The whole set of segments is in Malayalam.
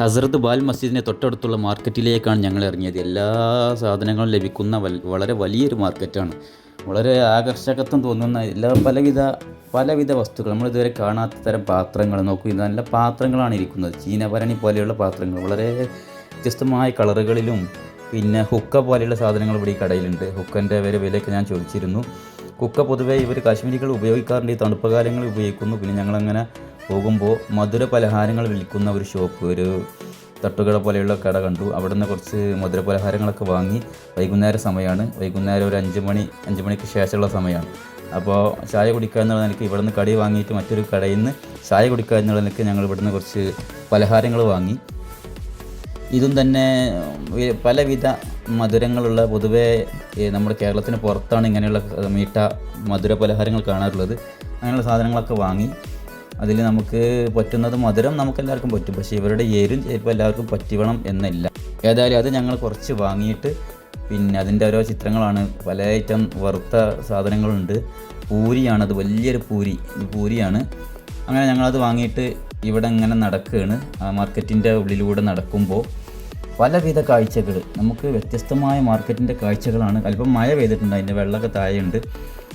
ഹസ്രത്ത് ബാൽ മസ്ജിദിനെ തൊട്ടടുത്തുള്ള മാർക്കറ്റിലേക്കാണ് ഞങ്ങൾ ഇറങ്ങിയത്. എല്ലാ സാധനങ്ങളും ലഭിക്കുന്ന വളരെ വലിയൊരു മാർക്കറ്റാണ്. വളരെ ആകർഷകത്വം തോന്നുന്ന എല്ലാ പലവിധ പലവിധ വസ്തുക്കൾ നമ്മൾ ഇതുവരെ കാണാത്ത തരം പാത്രങ്ങൾ നോക്കൂ. നല്ല പാത്രങ്ങളാണ് ഇരിക്കുന്നത്. ചീനഭരണി പോലെയുള്ള പാത്രങ്ങൾ. വളരെ വ്യത്യസ്തമായ കളറുകളിലും പിന്നെ ഹുക്ക പോലെയുള്ള സാധനങ്ങൾ ഇവിടെ ഈ കടയിലുണ്ട്. ഹുക്കന്റെ വരെ വിലയൊക്കെ ഞാൻ ചോദിച്ചിരുന്നു. കുക്ക പൊതുവേ ഇവർ കാശ്മീരികൾ ഉപയോഗിക്കാറുണ്ട്. ഈ തണുപ്പ് ഉപയോഗിക്കുന്നു. പിന്നെ ഞങ്ങളങ്ങനെ പോകുമ്പോൾ മധുര പലഹാരങ്ങൾ വിൽക്കുന്ന ഒരു ഷോപ്പ് ഒരു തട്ടുകട പോലെയുള്ള കട കണ്ടു. അവിടെ നിന്ന് കുറച്ച് മധുര പലഹാരങ്ങളൊക്കെ വാങ്ങി വൈകുന്നേര സമയമാണ്. വൈകുന്നേരം ഒരു അഞ്ച് മണി അഞ്ച് മണിക്ക് ശേഷമുള്ള സമയമാണ്. അപ്പോൾ ചായ കുടിക്കുക എന്നുള്ള നിലയ്ക്ക് ഇവിടെ നിന്ന് കടി വാങ്ങിയിട്ട് മറ്റൊരു കടയിൽ നിന്ന് ചായ കുടിക്കുക എന്നുള്ള നിലയ്ക്ക് ഞങ്ങൾ ഇവിടെ നിന്ന് കുറച്ച് പലഹാരങ്ങൾ വാങ്ങി. ഇതും തന്നെ പലവിധ മധുരങ്ങളുള്ള പൊതുവേ നമ്മുടെ കേരളത്തിന് പുറത്താണ് ഇങ്ങനെയുള്ള മീട്ട മധുര പലഹാരങ്ങൾ കാണാറുള്ളത്. അങ്ങനെയുള്ള സാധനങ്ങളൊക്കെ വാങ്ങി. അതിൽ നമുക്ക് പറ്റുന്നത് മധുരം നമുക്ക് എല്ലാവർക്കും പറ്റും. പക്ഷേ ഇവരുടെ എരും ചിലപ്പോൾ എല്ലാവർക്കും പറ്റിവണം എന്നില്ല. ഏതായാലും അത് ഞങ്ങൾ കുറച്ച് വാങ്ങിയിട്ട് പിന്നെ അതിന്റെ ഓരോ ചിത്രങ്ങളാണ്. പല ഐറ്റം വറുത്ത സാധനങ്ങളുണ്ട്. പൂരിയാണ് അത് വലിയൊരു പൂരി. പൂരിയാണ്. അങ്ങനെ ഞങ്ങളത് വാങ്ങിയിട്ട് ഇവിടെ ഇങ്ങനെ നടക്കുകയാണ്. ആ മാർക്കറ്റിന്റെ ഉള്ളിലൂടെ നടക്കുമ്പോൾ പലവിധ കാഴ്ചകൾ. നമുക്ക് വ്യത്യസ്തമായ മാർക്കറ്റിന്റെ കാഴ്ചകളാണ്. അല്പം മഴ പെയ്തിട്ടുണ്ട് അതിന്റെ വെള്ളമൊക്കെ താഴെയുണ്ട്.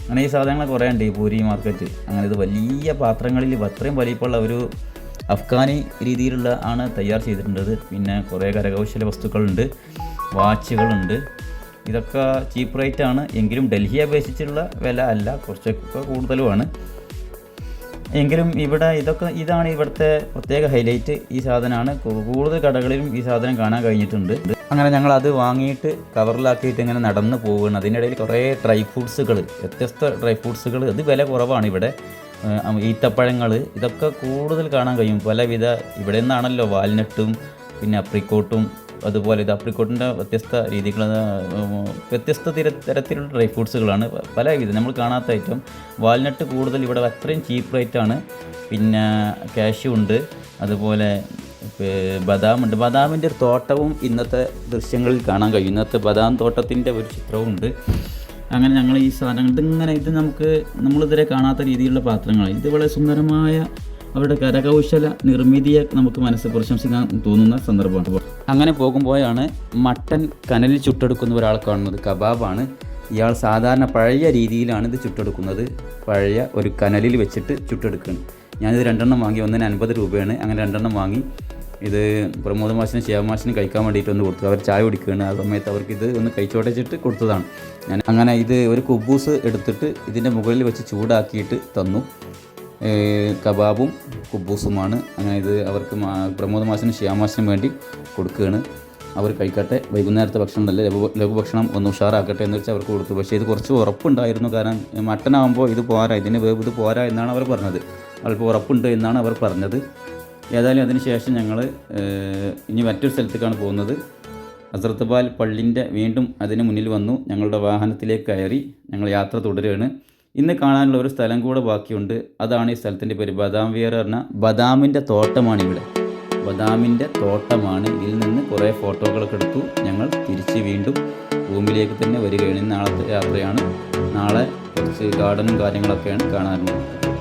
അങ്ങനെ ഈ സാധനങ്ങൾ കുറേ ഉണ്ട് ഈ പൂരി മാർക്കറ്റ് അങ്ങനെ ഇത് വലിയ പാത്രങ്ങളിൽ അത്രയും വലിപ്പമുള്ള ഒരു അഫ്ഗാനി രീതിയിലുള്ള ആണ് തയ്യാർ ചെയ്തിട്ടുള്ളത്. പിന്നെ കുറേ കരകൗശല വസ്തുക്കളുണ്ട് വാച്ചുകളുണ്ട്. ഇതൊക്കെ ചീപ്പ് റേറ്റ് ആണ്. എങ്കിലും ഡൽഹിയെ അപേക്ഷിച്ചുള്ള വില അല്ല കുറച്ചൊക്കെ കൂടുതലുമാണ്. എങ്കിലും ഇവിടെ ഇതൊക്കെ ഇതാണ് ഇവിടുത്തെ പ്രത്യേക ഹൈലൈറ്റ് ഈ സാധനമാണ്. കൂടുതൽ കടകളിലും ഈ സാധനം കാണാൻ കഴിഞ്ഞിട്ടുണ്ട്. അങ്ങനെ ഞങ്ങൾ അത് വാങ്ങിയിട്ട് കവറിലാക്കിയിട്ട് ഇങ്ങനെ നടന്ന് പോവുകയാണ്. അതിനിടയിൽ കുറേ ഡ്രൈ ഫ്രൂട്ട്സുകൾ വ്യത്യസ്ത ഡ്രൈ ഫ്രൂട്ട്സുകൾ ഇത് വില കുറവാണ് ഇവിടെ. ഈത്തപ്പഴങ്ങൾ ഇതൊക്കെ കൂടുതൽ കാണാൻ കഴിയും. പലവിധ ഇവിടെ നിന്നാണല്ലോ വാൽനട്ടും പിന്നെ അപ്രിക്കോട്ടും അതുപോലെ ഇത് അപ്രിക്കോട്ടിന്റെ വ്യത്യസ്ത രീതികൾ വ്യത്യസ്ത തിര തരത്തിലുള്ള ഡ്രൈ ഫ്രൂട്ട്സുകളാണ് പല വിധ നമ്മൾ കാണാത്ത ഐറ്റം. വാൽനട്ട് കൂടുതൽ ഇവിടെ അത്രയും ചീപ്പ് റേറ്റാണ് പിന്നെ കാഷ്യൂ ഉണ്ട്. അതുപോലെ ബദാമുണ്ട്. ബദാമിന്റെ ഒരു തോട്ടവും ഇന്നത്തെ ദൃശ്യങ്ങളിൽ കാണാൻ കഴിയും. ഇന്നത്തെ ബദാം തോട്ടത്തിന്റെ ഒരു ചിത്രവും ഉണ്ട് അങ്ങനെ ഞങ്ങൾ ഈ സാധനങ്ങൾ ഇതിങ്ങനെ ഇത് നമുക്ക് നമ്മളിതുവരെ കാണാത്ത രീതിയിലുള്ള പാത്രങ്ങളാണ്. ഇത് വളരെ സുന്ദരമായ അവരുടെ കരകൗശല നിർമ്മിതിയെ നമുക്ക് മനസ്സ് പ്രശംസിക്കാൻ തോന്നുന്ന സന്ദർഭമാണ്. അങ്ങനെ പോകുമ്പോഴാണ് മട്ടൻ കനലിൽ ചുട്ടെടുക്കുന്ന ഒരാൾ കാണുന്നത്. കബാബാണ്. ഇയാൾ സാധാരണ പഴയ രീതിയിലാണ് ഇത് ചുട്ടെടുക്കുന്നത്. പഴയ ഒരു കനലിൽ വെച്ചിട്ട് ചുട്ടെടുക്കുകയാണ്. ഞാനിത് രണ്ടെണ്ണം വാങ്ങി. ഒന്നിന് അൻപത് രൂപയാണ്. അങ്ങനെ രണ്ടെണ്ണം വാങ്ങി. ഇത് പ്രമോദ മാഷിനും ശിവമാഷിനും കഴിക്കാൻ വേണ്ടിയിട്ട് ഒന്ന് കൊടുത്തു. അവർ ചായ കുടിക്കുകയാണ്. ആ സമയത്ത് അവർക്ക് ഇത് ഒന്ന് കഴിച്ചോടച്ചിട്ട് കൊടുത്തതാണ്. ഞാൻ അങ്ങനെ ഇത് ഒരു കുബൂസ് എടുത്തിട്ട് ഇതിന്റെ മുകളിൽ വെച്ച് ചൂടാക്കിയിട്ട് തന്നു. കബാബും കുബൂസുമാണ്. അങ്ങനെ ഇത് അവർക്ക് പ്രമോദ് മാഷിനും ശ്യാമാഷിനും വേണ്ടി കൊടുക്കുകയാണ്. അവർ കഴിക്കട്ടെ. വൈകുന്നേരത്തെ ഭക്ഷണം നല്ല ലഘു ലഘുഭക്ഷണം ഒന്ന് ഉഷാറാക്കട്ടെ എന്ന് വെച്ചാൽ അവർക്ക് കൊടുത്തു. പക്ഷേ ഇത് കുറച്ച് ഉറപ്പുണ്ടായിരുന്നു. കാരണം മട്ടനാകുമ്പോൾ ഇത് പോരാ ഇതിന് വേവ് ഇത് പോരാ എന്നാണ് അവർ പറഞ്ഞത്. അല്പം ഉറപ്പുണ്ട് എന്നാണ് അവർ പറഞ്ഞത്. ഏതായാലും അതിനുശേഷം ഞങ്ങൾ ഇനി മറ്റൊരു സ്ഥലത്തേക്കാണ് പോകുന്നത്. ഹസ്രത്ത് ബാൽ പള്ളിന്റെ വീണ്ടും അതിന് മുന്നിൽ വന്നു. ഞങ്ങളുടെ വാഹനത്തിലേക്ക് കയറി ഞങ്ങൾ യാത്ര തുടരുകയാണ്. ഇന്ന് കാണാനുള്ള ഒരു സ്ഥലം കൂടെ ബാക്കിയുണ്ട്. അതാണ് ഈ സ്ഥലത്തിന്റെ പേര്. ബദാം വിയർ പറഞ്ഞ ബദാമിന്റെ തോട്ടമാണ് ഇവിടെ. ബദാമിന്റെ തോട്ടമാണ്. ഇതിൽ നിന്ന് കുറേ ഫോട്ടോകളൊക്കെ എടുത്തു ഞങ്ങൾ തിരിച്ച് വീണ്ടും റൂമിലേക്ക് തന്നെ വരികയാണ്. നാളത്തെ യാത്രയാണ്. നാളെ കുറച്ച് ഗാർഡനും കാര്യങ്ങളൊക്കെയാണ് കാണാറുള്ളത്.